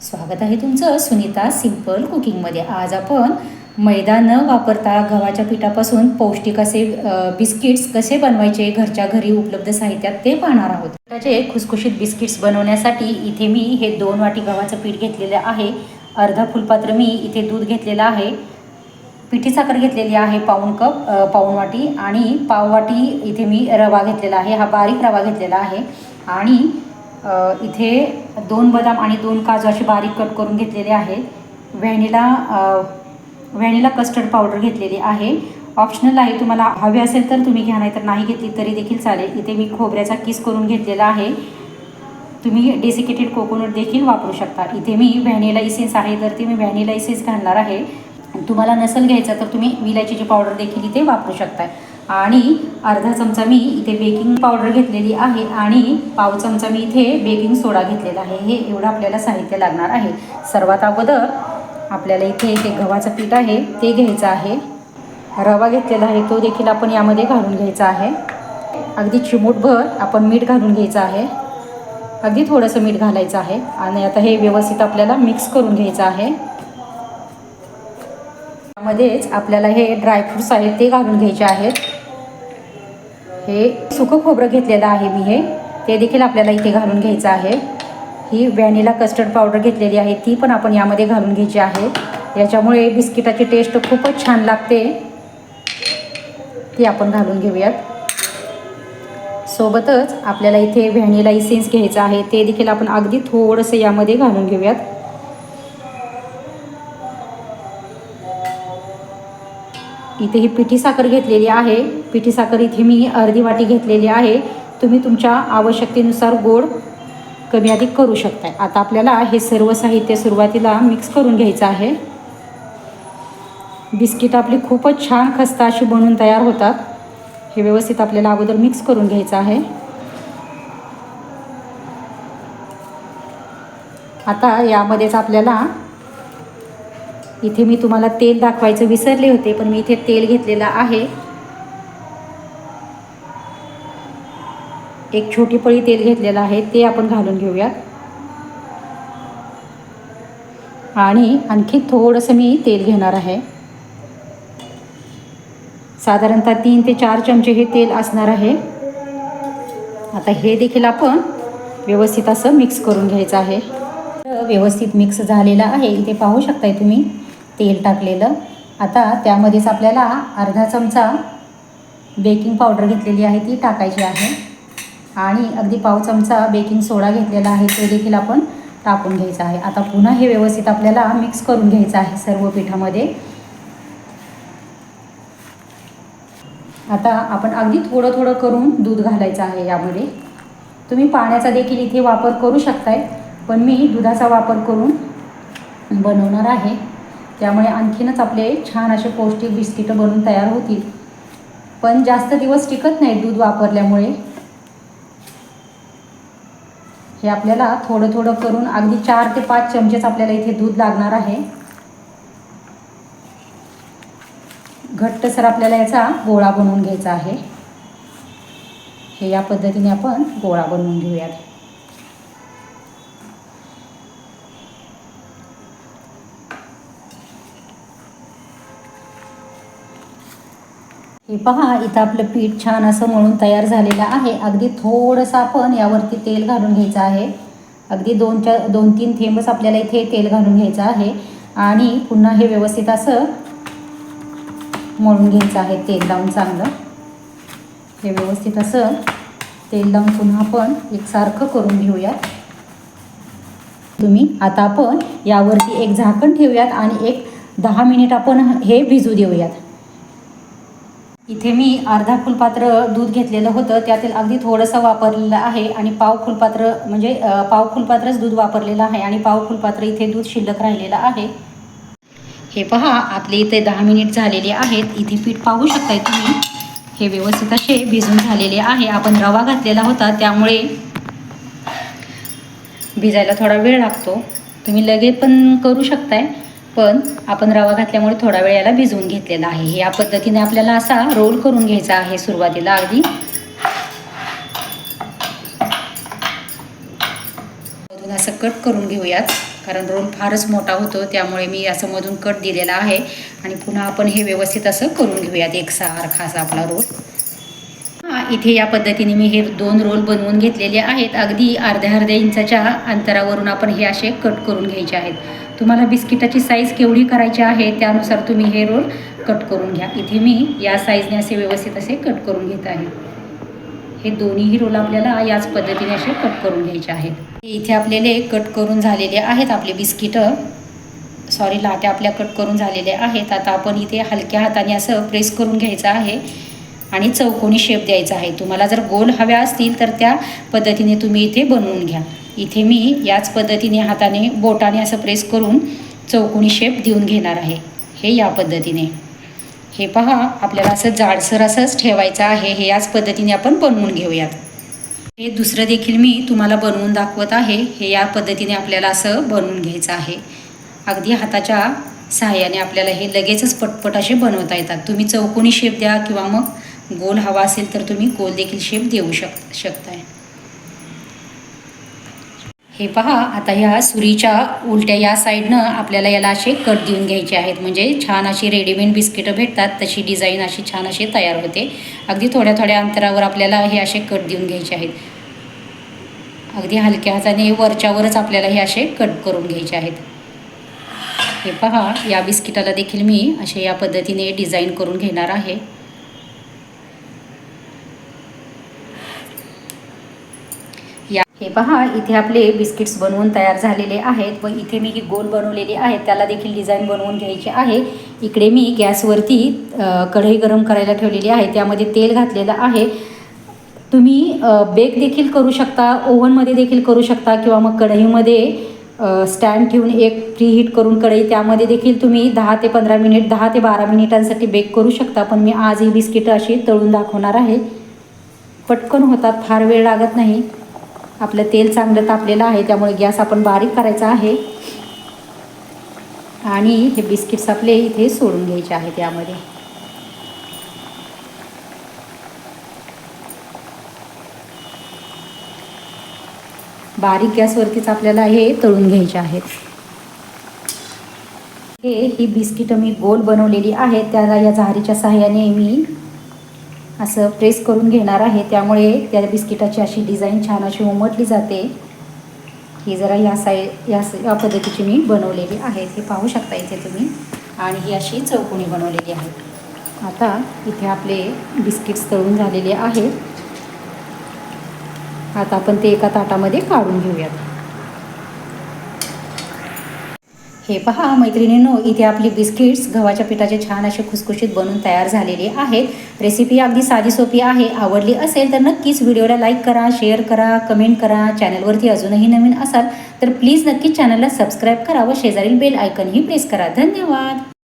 स्वागत आहे तुमचं सुनीता सिंपल कुकिंगमध्ये. आज आपण मैदा न वापरता गव्हाच्या पिठापासून पौष्टिक असे बिस्किट्स कसे बनवायचे घरच्या घरी उपलब्ध साहित्यात ते पाहणार आहोत. त्याचे खुसखुशीत बिस्किट्स बनवण्यासाठी इथे मी हे दोन वाटी गव्हाचं पीठ घेतलेलं आहे. अर्धा फुलपात्र मी इथे दूध घेतलेलं आहे. पिठी साखर घेतलेली आहे पाऊण कप पाऊण वाटी. आणि पाव वाटी इथे मी रवा घेतलेला आहे हा बारीक रवा घेतलेला आहे. आणि इथे दोन बदाम आणि दोन काजू असे बारीक कट करून घेतलेले आहेत. व्हॅनिला व्हॅनिला कस्टर्ड पावडर घेतलेली आहे. ऑप्शनल आहे तुम्हाला हवे असेल तर तुम्ही घ्या नाही तर नाही घेतली तरी देखील चालेल. इथे मी खोबऱ्याचा किस करून घेतलेला आहे. तुम्ही डेसिकेटेड कोकोनट देखील वापरू शकता. इथे मी व्हॅनिला इसेन्स आहे तर ते मी व्हॅनिला इसेन्स घालणार आहे. आणि तुम्हाला नसेल घ्यायचं तर तुम्ही विलायचीची पावडर देखील इथे वापरू शकता आणि अर्धा चमचा मी इथे बेकिंग पावडर घेतलेली आहे आणि पाव चमचा मी इथे बेकिंग सोडा घेतलेला आहे. हे एवढं आपल्याला साहित्य लागणार आहे. सर्वात अगोदर आपल्याला इथे ते गव्हाचं पीठ आहे ते घ्यायचं आहे. रवा घेतलेला आहे तो देखील आपण यामध्ये घालून घ्यायचा आहे. अगदी चिमूटभर आपण मीठ घालून घ्यायचं आहे. अगदी थोडंसं मीठ घालायचं आहे. आणि आता हे व्यवस्थित आपल्याला मिक्स करून घ्यायचं आहे. त्यामध्येच आपल्याला हे ड्रायफ्रूट्स आहेत ते घालून घ्यायचे आहेत. हे सुकं खोबरं घेतलेलं आहे मी हे. ते देखील आपल्याला इथे घालून घ्यायचं आहे. ही व्हॅनिला कस्टर्ड पावडर घेतलेली आहे. ती पण आपण यामध्ये घालून घ्यायची आहे. याच्यामुळे बिस्किटाची टेस्ट खूपच छान लागते. ती आपण घालून घेऊयात. सोबतच आपल्याला इथे व्हॅनिला इसेन्स घ्यायचं आहे. ते देखील आपण अगदी थोडंसं यामध्ये घालून घेऊयात. इथे ही पिठी साखर घेतलेली आहे. पिठी साखर इथे मी अर्धी वाटी घेतलेली आहे. तुम्ही तुमच्या आवश्यकतेनुसार गोड कमी अधिक करू शकताय. आता आपल्याला हे सर्व साहित्य सुरुवातीला मिक्स करून घ्यायचं आहे. बिस्किट आपली खूपच छान खस्ता अशी बनवून तयार होतात. हे व्यवस्थित आपल्याला अगोदर मिक्स करून घ्यायचं आहे. आता यामध्येच आपल्याला इथे मी तुम्हाला तेल दाखवायचं विसरले होते पण मी इथे तेल घेतलेलं आहे. एक छोटी पळी तेल घेतलेलं आहे ते आपण घालून घेऊयात. आणि आणखी थोडंसं मी तेल घेणार आहे. साधारणतः तीन ते चार चमचे हे तेल असणार आहे. आता हे देखील आपण व्यवस्थित असं मिक्स करून घ्यायचं आहे. व्यवस्थित मिक्स झालेलं आहे. इथे पाहू शकताय तुम्ही. तेल टाकलेलं. आता त्यामध्येच आपल्याला अर्धा चमचा बेकिंग पावडर घेतलेली आहे ती टाकायची आहे. आणि अगदी पाव चमचा बेकिंग सोडा घेतलेला आहे तो देखील आपण टाकून घ्यायचा आहे. आता पुन्हा हे व्यवस्थित आपल्याला मिक्स करून घ्यायचं आहे सर्व पिठामध्ये. आता आपण अगदी थोडं थोडं करून दूध घालायचं आहे यामध्ये. तुम्ही पाण्याचा देखील इथे वापर करू शकताय पण मी दुधाचा वापर करून बनवणार आहे. त्यामुळे आणखीनच आपले छान असे पौष्टिक बिस्किटं बनून तयार होतील. पण जास्त दिवस टिकत नाही दूध वापरल्यामुळे. हे आपल्याला थोडं थोडं करून अगदी चार ते पाच चमचेच आपल्याला इथे दूध लागणार आहे. घट्टसर आपल्याला याचा गोळा बनवून घ्यायचा आहे. हे या पद्धतीने आपण गोळा बनवून घेऊयात. हे पहा इथं आपलं पीठ छान असं मळून तयार झालेलं आहे. अगदी थोडंसं आपण यावरती तेल घालून घ्यायचं आहे. अगदी दोन चार दोन तीन थेंबच आपल्याला इथे तेल घालून घ्यायचं आहे. आणि पुन्हा हे व्यवस्थित असं मळून घ्यायचं आहे तेल लावून चांगलं. हे व्यवस्थित असं तेल लावून पुन्हा आपण एकसारखं करून घेऊयात. तुम्ही आता आपण यावरती एक झाकण ठेवूयात आणि एक दहा मिनिट आपण हे भिजू देऊयात. इथे मी अर्धा फुलपात्र दूध घेतलेलं होतं. त्यातील अगदी थोडंसं वापरलेलं आहे आणि पाव फुलपात्र म्हणजे पाव फुलपात्रच दूध वापरलेलं आहे आणि पाव फुलपात्र इथे दूध शिल्लक राहिलेलं आहे. हे पहा आपले इथे दहा मिनिट झालेले आहेत. इथे पीठ पाहू शकताय तुम्ही? हे व्यवस्थित असे भिजून झालेले आहे. आपण रवा घातलेला होता त्यामुळे भिजायला थोडा वेळ लागतो. तुम्ही लगेच पण करू शकताय. पण आपण रवा घातल्यामुळे थोडा वेळ याला भिजवून घेतलेला आहे. या पद्धतीने आपल्याला असा रोल करून घ्यायचा आहे सुरुवातीला. अगदी. मधून असं कट करून घेऊयात कारण रोल फारच मोठा होतो त्यामुळे मी असं मधून कट दिलेला आहे. आणि पुन्हा आपण हे व्यवस्थित असं करून घेऊयात एकसारखा असा आपला रोल. इथे या पद्धतीने मी हे दोन रोल बनवून घेतलेले आहेत. अगदी अर्ध्या अर्ध्या इंचाच्या अंतरावरून आपण हे असे कट करून घ्यायचे आहेत. तुम्हाला बिस्किटाची साईज केवढी करायची आहे त्यानुसार तुम्ही हे रोल कट करून घ्या. इथे मी या साईजने असे व्यवस्थित असे कट करून घेत आहे. हे दोन्हीही रोल आपल्याला याच पद्धतीने असे कट करून घ्यायचे आहेत. इथे आपल्याला कट करून झालेले आहेत आपले बिस्किटं. सॉरी लाट्या आपल्या कट करून झालेल्या आहेत. आता आपण इथे हलक्या हाताने असं प्रेस करून घ्यायचं आहे. आणि चौकोनी शेप द्यायचा आहे. तुम्हाला जर गोल हव्या असतील तर त्या पद्धतीने तुम्ही इथे बनवून घ्या. इथे मी याच पद्धतीने हाताने बोटाने असं प्रेस करून चौकोनी शेप देऊन घेणार आहे. हे या पद्धतीने. हे पहा आपल्याला असं जाडसर असंच ठेवायचं आहे. हे याच पद्धतीने आपण बनवून घेऊयात. हे दुसरं देखील मी तुम्हाला बनवून दाखवत आहे. हे या पद्धतीने आपल्याला असं बनवून घ्यायचं आहे. अगदी हाताच्या सहाय्याने आपल्याला हे लगेचच पटपट असे बनवता येतात. तुम्ही चौकोनी शेप द्या किंवा मग गोल हवा असेल तर तुम्ही गोल देखील शेप देऊ शक शकताय. हे पहा आता ह्या सुरीच्या उलट्या या साईडनं आपल्याला याला असे कट देऊन घ्यायचे आहेत. म्हणजे छान अशी रेडीमेड बिस्किटं भेटतात तशी डिझाईन अशी छान अशी तयार होते. अगदी थोड्या थोड्या अंतरावर आपल्याला हे असे कट देऊन घ्यायचे आहेत. अगदी हलक्या हाताने वरच्यावरच आपल्याला हे असे कट करून घ्यायचे आहेत. हे पहा या बिस्किटाला देखील मी असे या पद्धतीने डिझाईन करून घेणार आहे या हे पहा इथे आपले बिस्किट्स बनवून तयार झालेले आहेत व इथे मी ही गोल बनवलेली आहे. त्याला देखील डिझाईन बनवून घ्यायची आहे. इकडे मी गॅसवरती कढई गरम करायला ठेवलेली आहे. त्यामध्ये तेल घातलेलं आहे. तुम्ही बेक देखील करू शकता ओव्हनमध्ये देखील करू शकता किंवा मग कढईमध्ये स्टँड ठेवून एक प्री हीट करून कढई त्यामध्ये देखील तुम्ही दहा ते पंधरा मिनिट दहा ते बारा मिनिटांसाठी बेक करू शकता. पण मी आज ही बिस्किटं अशी तळून दाखवणार आहे. पटकन होतात फार वेळ लागत नाही. आपलं तेल चांगलं तापलेलं आहे त्यामुळे गॅस आपण बारीक करायचा आहे. आणि हे बिस्किट्स आपले इथे सोडून घ्यायचे आहे त्यामध्ये बारीक गॅसवरतीच आपल्याला हे तळून घ्यायचे आहेत. हे ही बिस्किटं मी गोल बनवलेली आहेत त्याला या झारीच्या सहाय्याने मी असं प्रेस करून घेणार आहे. त्यामुळे त्या बिस्किटाची अशी डिझाईन छान अशी उमटली जाते. ही जरा या साई या या पद्धतीची मी बनवलेली आहे. हे पाहू शकता इथे तुम्ही. आणि ही अशी चौकोनी बनवलेली आहे. आता इथे आपले बिस्किट्स तळून झालेले आहेत. आता आपण ते एका ताटामध्ये काढून घेऊयात. हे पहा मैत्रिणींनो इथे आपली बिस्किट्स गव्हाच्या पिठाचे छान असे खुसखुशीत बनून तयार झालेले आहेत. रेसिपी अगदी साधी सोपी आहे. आवडली असेल तर नक्कीच व्हिडिओला लाईक करा शेअर करा कमेंट करा. चॅनलवरती अजूनही नवीन असाल तर प्लीज नक्कीच चॅनलला सबस्क्राईब करा व शेजारील बेल आयकनही प्रेस करा. धन्यवाद!